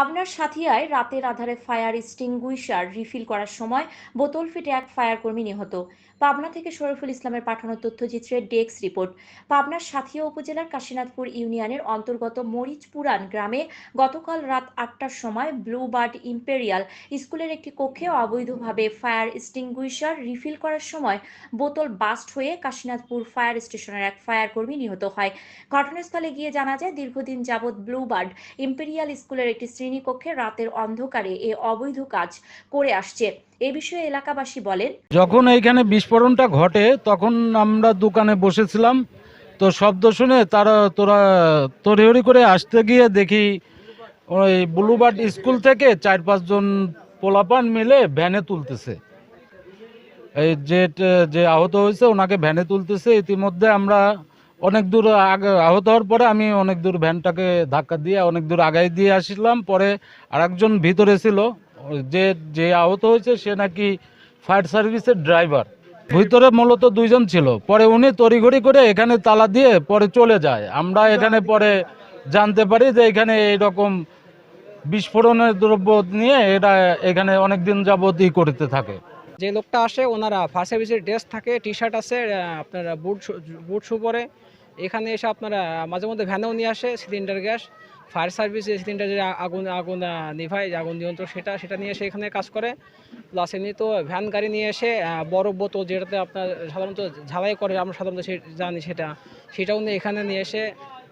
পাবনার সাথিয়ায় রাতের আধারে ফায়ার এক্সটিংগুইশার রিফিল করার সময় বোতল ফেটে এক ফায়ার কর্মী নিহত। পাবনা থেকে শরীফুল ইসলামের পাঠানো তথ্যচিত্রের ডেক্স রিপোর্ট। পাবনার সাথিয়া উপজেলার কাশীনাথপুর ইউনিয়নের অন্তর্গত মরিচপুরান গ্রামে গতকাল রাত আটটার সময় ব্লু বার্ড ইম্পেরিয়াল স্কুলের একটি কক্ষে অবৈধভাবে ফায়ার এক্সটিংগুইশার রিফিল করার সময় বোতল বাস্ট হয়ে কাশীনাথপুর ফায়ার স্টেশনের এক ফায়ার কর্মী নিহত হয়। ঘটনাস্থলে গিয়ে জানা যায়, দীর্ঘদিন যাবৎ ব্লু বার্ড ইম্পেরিয়াল স্কুলের একটি শ্রেণীকক্ষে রাতের অন্ধকারে এ অবৈধ কাজ করে আসছে। এ বিষয়ে এলাকাবাসী বলেন, যখন এইখানে বিস্ফোরণটা ঘটে, তখন আমরা দোকানে বসেছিলাম। তো শব্দ শুনে তারা, তোরা তড়িহড়ি করে আসতে গিয়ে দেখি, ওই ব্লুবার্ড স্কুল থেকে চার পাঁচজন পোলাপান মিলে ভ্যানে তুলতেছে। এই যে যে আহত হয়েছে, ওনাকে ভ্যানে তুলতেছে। ইতিমধ্যে আমরা অনেক দূর আগে আহত হওয়ার পরে আমি অনেক দূর ভ্যানটাকে ধাক্কা দিয়ে অনেক দূর আগাই দিয়ে আসলাম পরে আরেকজন ভিতরে ছিল, যে যে আহত হয়েছে সে নাকি ফায়ার সার্ভিসের ড্রাইভার। ভিতরে মূলত দুইজন ছিল। পরে উনি তড়িঘড়ি করে এখানে তালা দিয়ে পরে চলে যায়। আমরা এখানে পরে জানতে পারি যে এখানে এইরকম বিস্ফোরণের দ্রব্য নিয়ে এটা এখানে অনেক দিন যাবত ই করতে থাকে। যে লোকটা আসে, ওনারা ফার্স্ট সার্ভিসের ড্রেস থাকে টি শার্ট আছে আপনার বুট বুট শু পরে এখানে এসে আপনারা মাঝে মধ্যে ভ্যানেও নিয়ে আসে cylinder gas fire service cylinder যে আগুন আগুন নিভায়, যে আগুন নিয়ন্ত্রণ সেটা সেটা নিয়ে এসে এখানে কাজ করে। প্লাস এমনি তো ভ্যান গাড়ি নিয়ে এসে বড় বোতল যেটাতে আপনার সাধারণত ঝালাই করে, আমরা সাধারণত জানি সেটা। সেটাও নিয়ে এখানে নিয়ে এসে,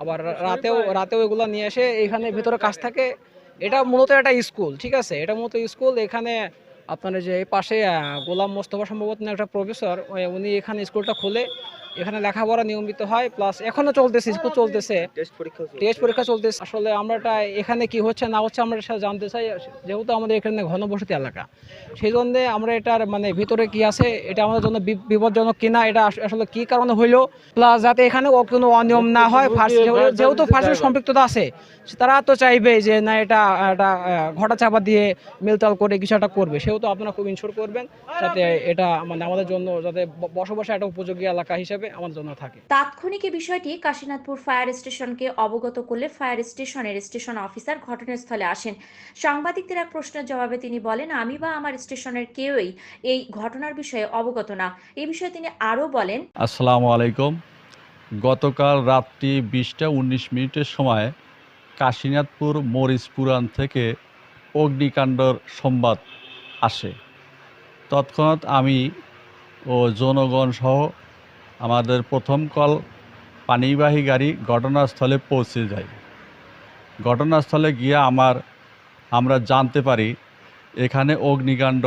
আবার রাতেও রাতেও এগুলো নিয়ে এসে এখানে ভিতরে কাজ থাকে। এটা মূলত একটা স্কুল ঠিক আছে? এটা মূলত স্কুল এখানে আপনার যে এই পাশে গোলাম মোস্তফা সম্ভবত একটা প্রফেসর উনি এখানে স্কুলটা খুলে এখানে লেখাপড়া নিয়মিত হয় প্লাস এখনও চলতেছে স্কুল চলতেছে। টেস্ট পরীক্ষা চলতেছে। আসলে আমরা এটা এখানে কি হচ্ছে না হচ্ছে আমরা সেটা জানতে চাই। যেহেতু আমাদের এখানে ঘনবসতি এলাকা সেই জন্য আমরা এটার মানে ভিতরে কি আছে এটা আমাদের জন্য বিপজ্জনক কিনা এটা আসলে কি কারণে হইল প্লাস যাতে এখানে কোনো অনিয়ম না হয় ফার্স্ট যেহেতু ফার্স্টের সম্পৃক্ততা আছে তারা তো চাইবে যে না এটা একটা ঘটা চাপা দিয়ে মিলতাল করে কিছু একটা করবে। সেহেতু আপনারা খুব ইনশোর করবেন যাতে এটা মানে আমাদের জন্য যাতে বসবাসের একটা উপযোগী এলাকা হিসেবে আমাদের জন্য থাকে। তাৎক্ষণিক এই বিষয়টি কাশীনাথপুর ফায়ার স্টেশনকে অবগত করলে ফায়ার স্টেশনের স্টেশন অফিসার ঘটনাস্থলে আসেন। সাংবাদিকদের এক প্রশ্নের জবাবে তিনি বলেন আমি বা আমার স্টেশনের কেউই এই ঘটনার বিষয়ে অবগত না। এই বিষয়ে তিনি আরও বলেন আসসালামু আলাইকুম। গতকাল রাত্রি বিশটা উনিশ মিনিটের সময় কাশীনাথপুর মরিচপুরান থেকে অগ্নিকাণ্ডর সংবাদ আসে। তৎক্ষণাৎ আমি ও জনগণ সহ আমাদের প্রথম কল পানিবাহী গাড়ি ঘটনাস্থলে পৌঁছে যায়। ঘটনাস্থলে গিয়ে আমার, আমরা জানতে পারি, এখানে অগ্নিকাণ্ড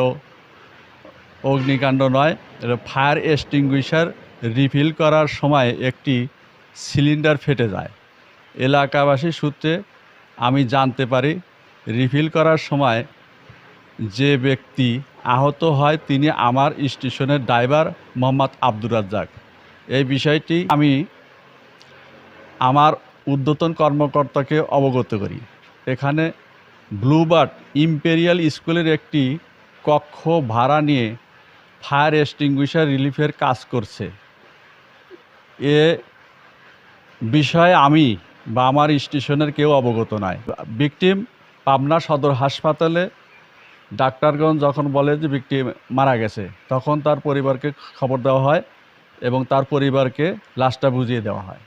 অগ্নিকাণ্ড নয় ফায়ার এক্সটিংগুইশার রিফিল করার সময় একটি সিলিন্ডার ফেটে যায়। এলাকাবাসী সূত্রে আমি জানতে পারি, রিফিল করার সময় যে ব্যক্তি আহত হয় তিনি আমার স্টেশনের ড্রাইভার মোহাম্মদ আব্দুর রাজ্জাক। এই বিষয়টি আমি আমার ঊর্ধ্বতন কর্মকর্তাকে অবগত করি। এখানে ব্লুবার্ড ইম্পেরিয়াল স্কুলের একটি কক্ষ ভাড়া নিয়ে ফায়ার এক্সটিংগুইশার রিলিফের কাজ করছে। এ বিষয়ে আমি বা আমার স্টেশনের কেউ অবগত নয় ভিকটিম পাবনা সদর হাসপাতালে ডাক্তারগণ যখন বলে যে ভিকটিম মারা গেছে, তখন তার পরিবারকে খবর দেওয়া হয় এবং তার পরিবারকে লাশটা বুঝিয়ে দেওয়া হয়।